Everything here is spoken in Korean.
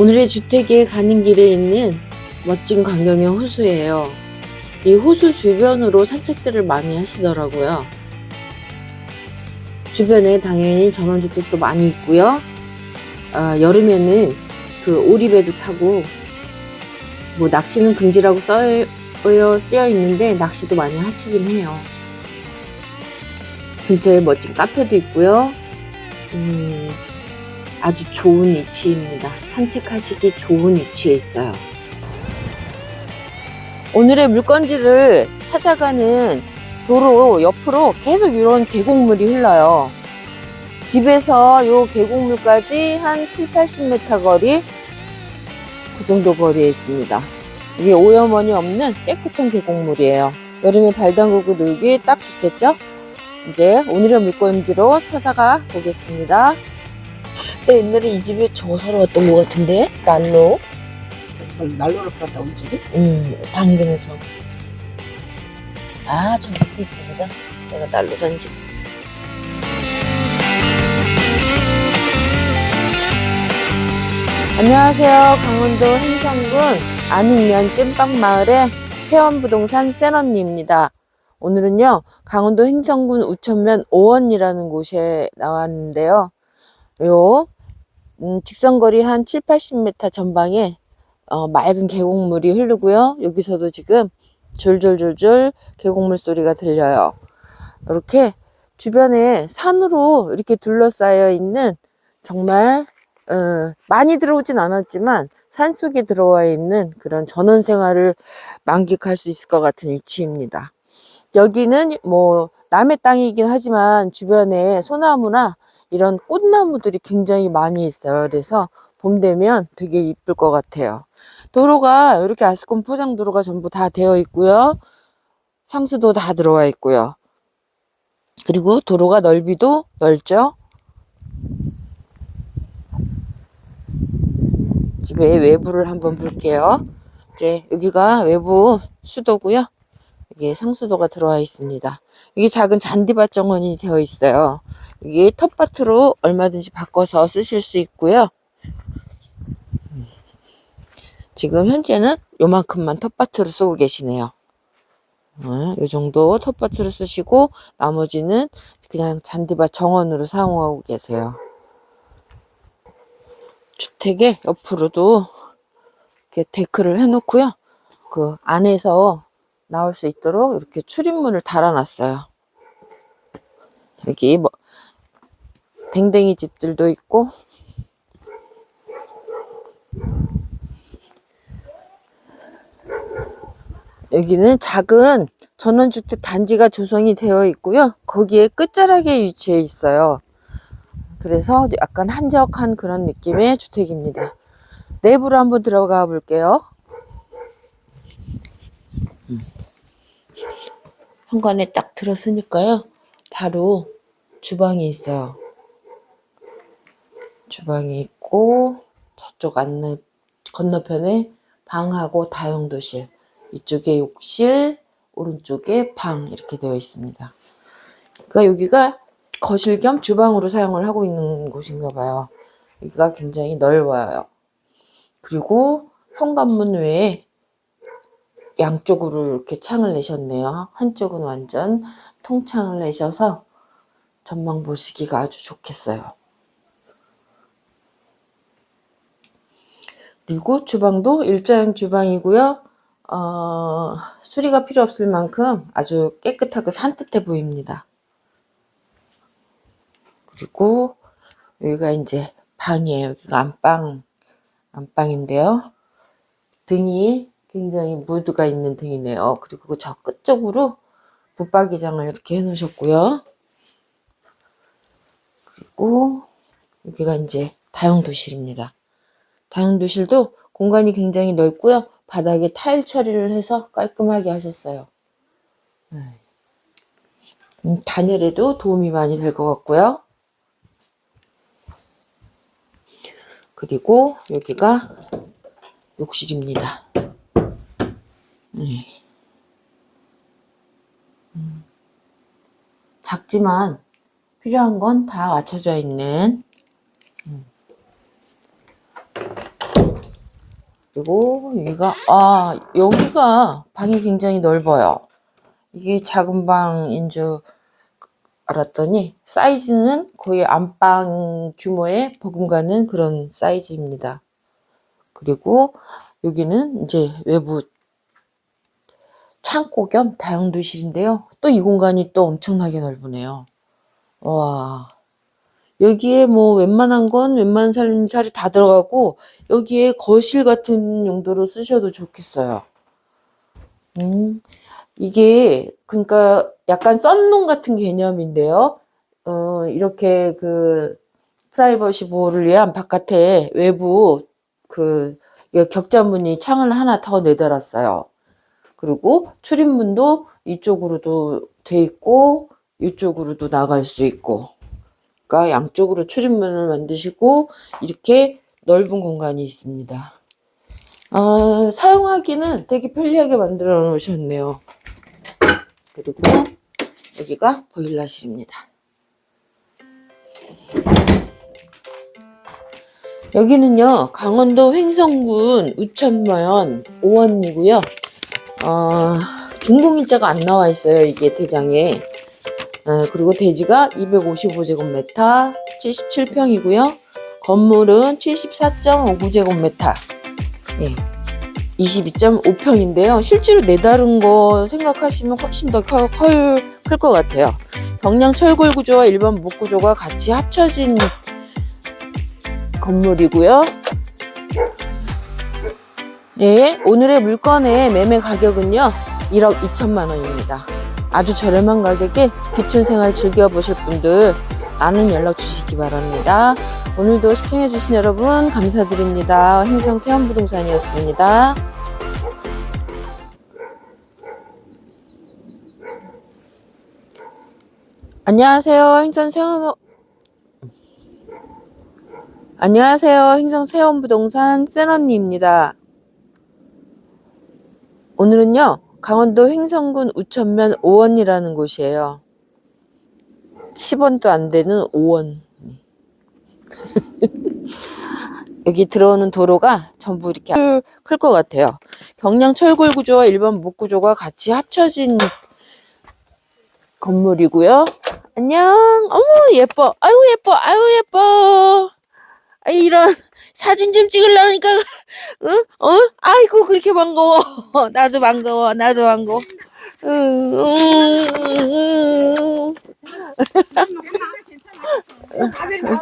오늘의 주택에 가는 길에 있는 멋진 광경의 호수예요. 이 호수 주변으로 산책들을 많이 하시더라고요. 주변에 당연히 전원주택도 많이 있고요. 아, 여름에는 그 오리배도 타고 뭐 낚시는 금지라고 써여 쓰여 있는데 낚시도 많이 하시긴 해요. 근처에 멋진 카페도 있고요. 음, 아주 좋은 위치입니다. 산책하시기 좋은 위치에 있어요. 오늘의 물건지를 찾아가는 도로 옆으로 계속 이런 계곡물이 흘러요. 집에서 요 계곡물까지 한 7, 80m 거리, 그 정도 거리에 있습니다. 이게 오염원이 없는 깨끗한 계곡물이에요. 여름에 발 담그고 놀기 딱 좋겠죠? 이제 오늘의 물건지로 찾아가 보겠습니다. 나 옛날에 이 집에 저거 사러 왔던 것 같은데? 난로? 난로를 팔았다 온 집이? 음, 당근에서. 아, 저 밑에 집이다. 내가 난로 산 집. 안녕하세요. 강원도 행성군 안익면 찐빵마을의 세원부동산 세런니입니다. 오늘은요, 강원도 행성군 우천면 오원이라는 곳에 나왔는데요. 요, 음, 직선거리 한 7, 80m 전방에 어, 맑은 계곡물이 흐르고요. 여기서도 지금 졸졸졸졸 계곡물 소리가 들려요. 이렇게 주변에 산으로 이렇게 둘러싸여 있는 정말 어, 많이 들어오진 않았지만 산 속에 들어와 있는 그런 전원 생활을 만끽할 수 있을 것 같은 위치입니다. 여기는 뭐 남의 땅이긴 하지만 주변에 소나무나 이런 꽃나무들이 굉장히 많이 있어요. 그래서 봄 되면 되게 이쁠 것 같아요. 도로가 이렇게 아스콘 포장 도로가 전부 다 되어 있고요. 상수도 다 들어와 있고요. 그리고 도로가 넓이도 넓죠. 집의 외부를 한번 볼게요. 이제 여기가 외부 수도고요. 여기 상수도가 들어와 있습니다. 여기 작은 잔디밭 정원이 되어 있어요. 여기 텃밭으로 얼마든지 바꿔서 쓰실 수 있고요. 지금 현재는 요만큼만 텃밭으로 쓰고 계시네요. 어, 요 정도 텃밭으로 쓰시고 나머지는 그냥 잔디밭 정원으로 사용하고 계세요. 주택의 옆으로도 이렇게 데크를 해놓고요. 그 안에서 나올 수 있도록 이렇게 출입문을 달아놨어요. 여기 뭐 댕댕이 집들도 있고 여기는 작은 전원주택 단지가 조성이 되어 있고요. 거기에 끝자락에 위치해 있어요. 그래서 약간 한적한 그런 느낌의 주택입니다. 내부로 한번 들어가 볼게요. 음. 현관에 딱 들어서니까요. 바로 주방이 있어요. 주방이 있고 저쪽 안내 건너편에 방하고 다용도실 이쪽에 욕실 오른쪽에 방 이렇게 되어 있습니다. 그러니까 여기가 거실 겸 주방으로 사용을 하고 있는 곳인가 봐요. 여기가 굉장히 넓어요. 그리고 현관문 외에 양쪽으로 이렇게 창을 내셨네요. 한쪽은 완전 통창을 내셔서 전망 보시기가 아주 좋겠어요. 그리고 주방도 일자형 주방이고요. 어, 수리가 필요 없을 만큼 아주 깨끗하고 산뜻해 보입니다. 그리고 여기가 이제 방이에요. 여기가 안방, 안방인데요. 등이 굉장히 무드가 있는 등이네요. 그리고 저 끝쪽으로 붙박이장을 이렇게 해 놓으셨고요. 그리고 여기가 이제 다용도실입니다. 다용도실도 공간이 굉장히 넓고요. 바닥에 타일 처리를 해서 깔끔하게 하셨어요. 음, 단열에도 도움이 많이 될 것 같고요. 그리고 여기가 욕실입니다. 네. 음, 작지만 필요한 건다 갖춰져 있는 음. 그리고 여기가, 아, 여기가 방이 굉장히 넓어요. 이게 작은 방인 줄 알았더니 사이즈는 거의 안방 규모의 버금가는 그런 사이즈입니다. 그리고 여기는 이제 외부 창고 겸 다용도실인데요. 또 이 공간이 또 엄청나게 넓으네요. 와. 여기에 뭐 웬만한 건 웬만한 살림살이 다 들어가고 여기에 거실 같은 용도로 쓰셔도 좋겠어요. 음, 이게 그러니까 약간 썬룸 같은 개념인데요. 어, 이렇게 그 프라이버시 보호를 위한 바깥에 외부 그 격자무늬 창을 하나 더 내달았어요. 그리고 출입문도 이쪽으로도 돼 있고 이쪽으로도 나갈 수 있고 그러니까 양쪽으로 출입문을 만드시고 이렇게 넓은 공간이 있습니다. 아, 사용하기는 되게 편리하게 만들어 놓으셨네요. 그리고 여기가 보일러실입니다. 여기는요, 강원도 횡성군 우천면 5원이고요. 어, 준공일자가 안 나와 있어요. 이게 대장에. 어, 그리고 대지가 255제곱미터, 77평이고요. 건물은 74.59제곱미터, 예, 22.5평인데요. 실제로 내다른 거 생각하시면 훨씬 더 클 것 같아요. 경량 철골 구조와 일반 목 구조가 같이 합쳐진 건물이고요. 예, 오늘의 물건의 매매 가격은요, 1억 2천만 원입니다. 아주 저렴한 가격에 귀촌 생활 즐겨보실 분들 많은 연락 주시기 바랍니다. 오늘도 시청해주신 여러분 감사드립니다. 행성 세원부동산이었습니다. 안녕하세요. 행성 세원 안녕하세요. 행성 세원 부동산 세런니입니다. 오늘은요, 강원도 횡성군 우천면 5원이라는 곳이에요. 10원도 안 되는 5원. 여기 들어오는 도로가 전부 이렇게 클 것 같아요. 경량 철골 구조와 일반 목 구조가 같이 합쳐진 건물이고요. 안녕. 어머, 예뻐. 아유, 예뻐. 아유, 예뻐. 아, 이런 사진 좀 찍으려니까, 응? 어? 아이고, 그렇게 반가워. 나도 반가워. 나도 반가워. 응, 응, 응, 응.